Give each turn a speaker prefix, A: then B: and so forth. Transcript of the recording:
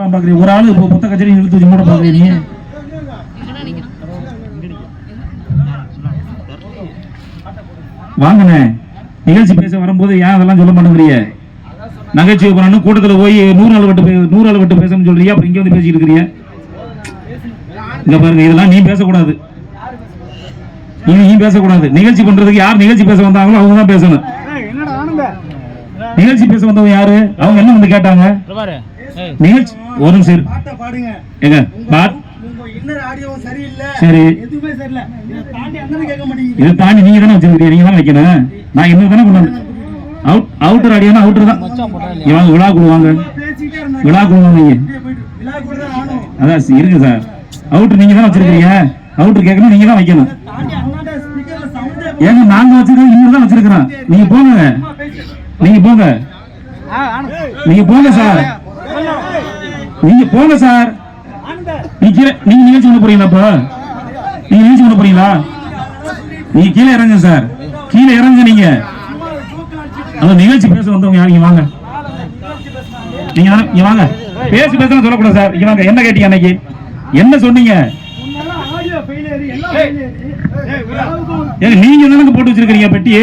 A: பாக்குறீங்க ஒரு ஆளு இப்போ மொத்த கச்சேரி இழுத்து வச்சு மூட பாக்குறீங்க வாங்கண்ணே. நிகழ்ச்சி பேச வரும்போது ஏன் அதெல்லாம் சொல்ல மாட்டேங்கிறீங்க? நகைச்சுவை பண்ணணும் கூட்டத்தில் போய் நூறு நாள் வட்டு நூறு நாள் வட்டு பேசணும்னு சொல்றீங்க அப்புறம் இங்க வந்து பேசிட்டு இருக்கிறீங்க இங்க பாருங்க இதெல்லாம் நீ பேசக்கூடாது. இது நீ பேசக்கூடாது. நிகழ்ச்சி பண்றதுக்கு யார் நிகழ்ச்சி பேச வந்தாங்களோ அவங்க தான் பேசணும். நிகழ்ச்சி பேச வந்தவங்க யாரு? அவங்க என்ன வந்து கேட்டாங்க? நிகழ்ச்சி ஒரு நிமிஷம் இரு.
B: பாட்டை பாடுங்க.
A: ஏங்க பாட்
B: உங்க இன்னர் ஆடியோவும் சரியில்லை.
A: சரி.
B: இதை தாண்டி அண்ணன் கேட்க மாட்டேங்குது.
A: இதை தாண்டி நீங்க தானே வச்சிருக்கீங்க? நீங்க தானே வைக்கணும்? நான் என்ன தானே கொண்டு அவுட் அவுட்டர் ஆடியோனா அவுட்டர் தான். இவங்க விழா கொடுவாங்க. விழா கொடுவாங்க நீங்க அதான் இருங்க சார். அவுட்டர் நீங்க தான் வச்சிருக்கீங்க? அவுட்டர் கேட்கணும் நீங்க தான் வைக்கணும். ஏங்க நாங்க வச்சிருக்கோம் இன்னும் தான் வச்சிருக்கிறோம். நீங்க போங்க. நீங்க போங்க. நீங்க போங்க சார். நீங்க போங்க சார். நீங்க கீழே நீங்க நிகழ்ச்சி பண்ண போறீங்களா இப்போ நீங்க நிகழ்ச்சி பண்ண போறீங்களா? நீங்க கீழே இறங்குங்க சார். கீழே இறங்குங்க நீங்க. அந்த நிகழ்ச்சி பேச வந்தவங்க யார்? இங்க வாங்க. நீங்க இங்க வாங்க. பேசி பேச சொல்லக்கூடாது சார். இங்க வாங்க. என்ன கேட்டீங்க அன்னைக்கு? என்ன சொன்னீங்க? ஏங்க நீங்க தானங்க போட்டு வச்சிருக்கீங்க பெட்டியே?